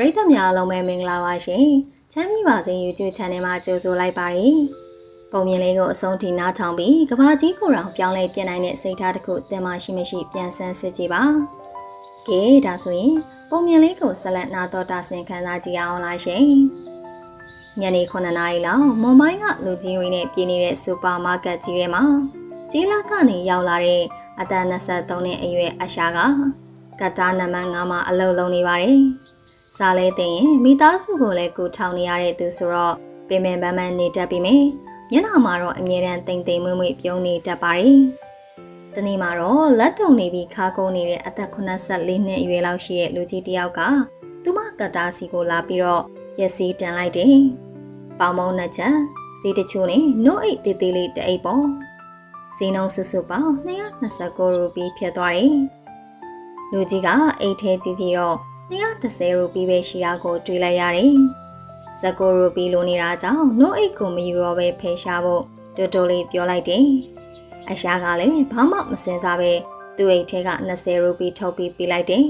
ပရိသတ်များအားလုံးပဲမင်္ဂလာပါရှင်။ချမ်းမြေပါစေ YouTube Channel မှာကြိုဆိုလိုက်ပါရစေ။ပုံမြင်လေးကိုအဆုံးထိနားထောင်ပြီးကဘာကြီးကိုယ်တော်ပြောင်းလဲပြင်နိုင်တဲ့စိတ်ထားတစ်ခုသင်မရှိမရှိပြန်ဆန်းစစ်ကြည့်ပါ။ကဲဒါဆိုရင်ပုံမြင်လေးကိုဆက်လက်နာတော်တာဆင်ခံစားကြည့်အောင်လားရှင်။ညနေ9နာရီလောက်မွန်မိုင်းကလူကြီးတွေနဲ့ပြည်နေတဲ့စူပါမားကတ်ကြီးထဲမှာကြီးလာကနေရောက်လာတဲ့အသက်23နှစ်အရွယ်အရှာကကတ္တာနံပါတ်9မှာအလုပ်လုပ်နေပါတယ်။ စားလဲတင်ရင်မိသားစုကိုလည်းကူထောင်နေရတဲ့သူဆိုတော့ပင်ပင်ပန်းပန်းနေတတ်ပြီမယ်။မျက်နှာမှာတော့အမြဲတမ်းတိမ်တိမ်မွေ့မွေ့ပြုံးနေတတ်ပါတယ်။ဒီနေ့မှာတော့လက်တုံနေပြီးခါကုန်းနေတဲ့အသက်84နှစ်အရွယ်လောက်ရှိတဲ့လူကြီးတစ်ယောက်ကသူမကတ္တာစီကိုလာပြီးတော့ရက်စီတန်လိုက်တယ်။ပေါင်မောင်းနှစ်ချက်စီတချို့နဲ့နှုတ်အိတ်တေးသေးလေးတအိတ်ပေါ့။စီနှုံစုစုပေါင်း229ရူပီဖြစ်သွားတယ်။လူကြီးကအိတ်ထဲကြီးကြီးတော့ 130ရူပီပဲရှိတာကိုတွေ့လိုက်ရတယ်။ဇကိုရူပီလိုနေတာကြောင့်နှုတ်အိတ်ကိုမယူတော့ပဲဖယ်ရှားဖို့တိုးတိုးလေးပြောလိုက်တယ်။အရှားကလည်းဘာမှမစင်စားပဲသူ့အိတ်ထဲက20ရူပီထုတ်ပြီးပေးလိုက်တယ်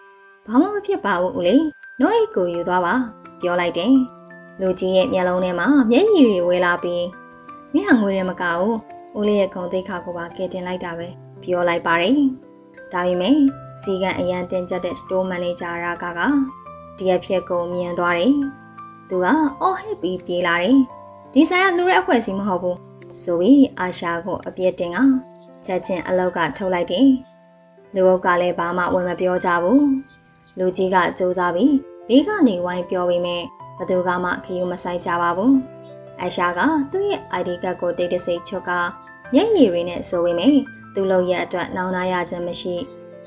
။ဘာမှမဖြစ်ပါဘူးဦးလေး။နှုတ်အိတ်ကိုယူသွားပါပြောလိုက်တယ်။လူကြီးရဲ့မျက်လုံးထဲမှာမျက်ရည်တွေဝဲလာပြီးမင်းဟာငွေတွေမကဘူးဦးလေးရဲ့ဂုံသိက္ခာကိုပါကယ်တင်လိုက်တာပဲပြောလိုက်ပါတယ်။ ဒါပေမဲ့စီကန်အရန်တင်ကျက်တဲ့ store manager ရာကကဒီအဖြစ်ကိုမြင်သွားတယ်။သူကအော်ဟစ်ပြီးပြေးလာတယ်။ဒီဆိုင်ကလူရဲအဖွဲ့စီမဟုတ်ဘူး။ဆိုပြီးအာရှာကိုအပြစ်တင်ကချက်ချင်းအလောက်ကထုတ်လိုက်တယ်။လူအုပ်ကလည်းဘာမှဝင်မပြောကြဘူး။လူကြီးကစူးစမ်းပြီးဘေးကနေဝိုင်းပြောပြီးမြဲဘသူကမှခီးယူမဆိုင်ကြပါဘူး။အာရှာကသူ့ရဲ့ ID ကတ်ကိုတိတ်တဆိတ်ချွတ်ကမျက်ရည်တွေနဲ့ဆိုပေမဲ့ သူ့လုံရဲ့အတွက်နောင်နာရခြင်းမရှိ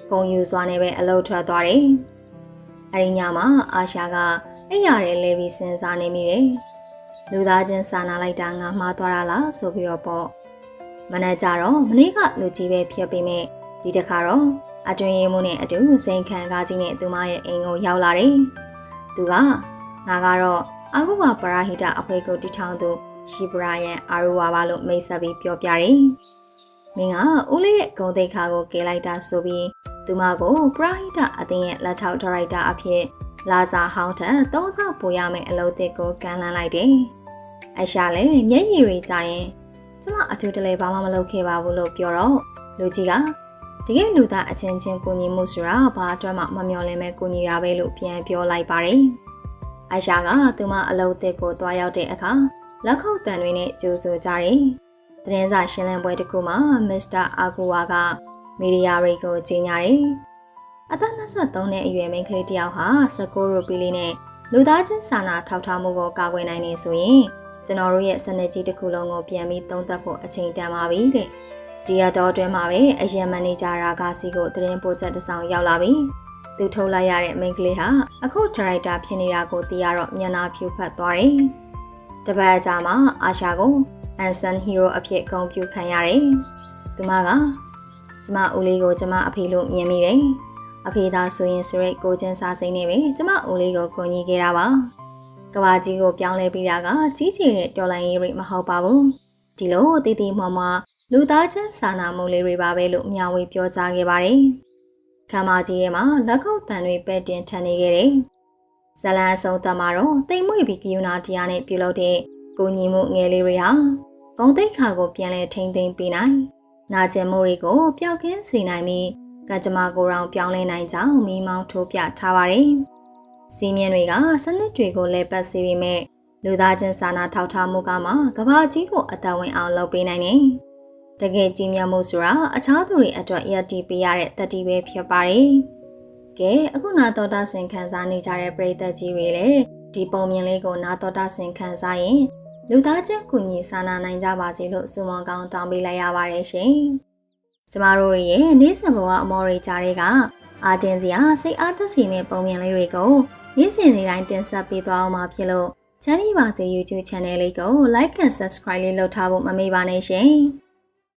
ဂုံယူစွာနဲ့ပဲအလုထွက်သွားတယ်။အဲဒီညမှာအာရှာကအိယာရဲလဲပြီးစဉ်းစားနေမိတယ်။လူသားချင်းစာနာလိုက်တာငါမှားသွားတာလားဆိုပြီးတော့ပေါ့။မနေ့ကျတော့မနေ့ကလူကြီးပဲဖြစ်ပေမဲ့ဒီတစ်ခါတော့အတွင်ရေးမှုနဲ့အတူစိန်ခံကားကြီးနဲ့သူမရဲ့အိမ်ကိုရောက်လာတယ်။သူကငါကတော့အာဂုဝပရာဟိတအဖွဲ့ကိုတည်ထောင်သူရှိဘရာယန်အာရူဝါပါလို့မိတ်ဆက်ပြီးပြောပြတယ်။ မင်းကဦးလေးရဲ့ဂုံတိတ်ခါကိုကဲလိုက်တာဆိုပြီးသူမကိုပရာဟိတအသင်းရဲ့လက်ထောက်ဒါရိုက်တာအဖြစ်လာစာဟောင်းထက်သုံးဆောက်ပို့ရမယ့်အလုပ်သစ်ကိုကမ်းလှမ်းလိုက်တယ်။အရှာလည်းမျက်ရည်တွေကြရင်ကျမအထူးတလဲဘာမှမလုပ်ခဲ့ပါဘူးလို့ပြောတော့လူကြီးကတကယ်လူသားအချင်းချင်းကိုညီမှုဆိုတာဘာအတွက်မှမမျှော်လင့်မဲ့ကိုညီတာပဲလို့ပြန်ပြောလိုက်ပါတယ်။အရှာကသူမအလုပ်သစ်ကိုတွားရောက်တဲ့အခါလက်ခုပ်တန်တွေနဲ့ကြိုးဆိုကြတယ်။ သတင်းစာရှင်းလင်းပွဲတစ်ခုမှာမစ္စတာအာဂူဝါကမီဒီယာတွေကိုကြီးညာတယ်။အသက်23နှစ်အရွယ်မိန်းကလေးတစ်ယောက်ဟာ19ရူပီလီနဲ့လူသားချင်းစာနာထောက်ထားမှုကိုကာကွယ်နိုင်နေဆိုရင်ကျွန်တော်တို့ရဲ့စနစ်ကြီးတစ်ခုလုံးကိုပြန်ပြီးသုံးသပ်ဖို့အချိန်တန်ပါပြီတဲ့။ဒီရတော့တွင်မှာပဲအရင်မန်နေဂျာရာကစီကိုသတင်းပို့ချက်တစ်စောင်ရောက်လာပြီ။သူထုတ်လိုက်ရတဲ့မိန်းကလေးဟာအခုဒါရိုက်တာဖြစ်နေတာကိုသိရတော့မျက်နှာဖြူဖက်သွားတယ်။တပတ်ကြာမှအာရှာကို အန်ဆန်ဟီရိုအဖြစ်ဂုဏ်ပြုခံရတယ်။သူမကကျမဦးလေးကိုကျမအဖေလို့မြင်မိတယ်။အဖေသားဆိုရင်စရိတ်ကိုချင်းစားစိမ့်နေပဲကျမဦးလေးကိုကိုညီခဲ့တာပါ။ကဘာကြီးကိုပြောင်းလဲပြီးတာကကြီးကျယ်တဲ့တော်လိုင်းရေးရိမဟုတ်ပါဘူး။ဒီလိုတည်တည်မွားမွားလူသားချင်းစာနာမှုလေးတွေပါပဲလို့မျှဝေပြောကြားခဲ့ပါတယ်။ခမ်းမကြီးရဲ့မှာလက်ခုပ်တန်တွေပဲ့တင်ထန်နေခဲ့တယ်။ဇလန်အဆုံးသတ်မှာတော့တိမ်မွေ့ပြီးကယူနာတရားနဲ့ပြုလုပ်တဲ့ကိုညီမှုငယ်လေးတွေဟာ ဂုံတိတ်ခါကိုပြန်လဲထိမ့်သိမ့်ပေးနိုင်။နာကျင်မှုတွေကိုပျောက်ကင်းစေနိုင်ပြီးကကြမ္မာကိုယ်တော်ပြောင်းလဲနိုင်ကြောင်းမိမောင်းထိုးပြထားပါတယ်။စီးမြင်တွေကစနစ်တွေကိုလည်းပတ်စေပေမဲ့လူသားချင်းစာနာထောက်ထားမှုကမှကဘာကြီးကိုအသက်ဝင်အောင်လုပ်ပေးနိုင်တယ်။တကယ်ကြီးမြတ်မှုဆိုတာအခြားသူတွေအတွက်ရည်တည်ပေးရတဲ့တတိပဲဖြစ်ပါတယ်။ကဲအခုနာတော်တာဆင်ခံစားနေကြတဲ့ပရိသတ်ကြီးတွေလည်းဒီပုံမြင်လေးကိုနာတော်တာဆင်ခံစားရင် လူသားချင်းကူညီစာနာနိုင်ကြပါစေလို့ဆုမွန်ကောင်းတောင်းပေးလိုက်ရပါတယ်ရှင်။ကျမတို့ရဲ့နေ့စဉ်ဘဝအမော်ရီကြားတွေကအာတင်စရာစိတ်အားတက်စီမဲ့ပုံမြင်လေးတွေကိုနေ့စဉ်နေ့တိုင်းတင်ဆက်ပေးသွားအောင်မှာဖြစ်လို့ချမ်းမြေပါစေ YouTube Channel လေးကို Like and Subscribe လေးလုပ်ထားဖို့မမေ့ပါနဲ့ရှင်။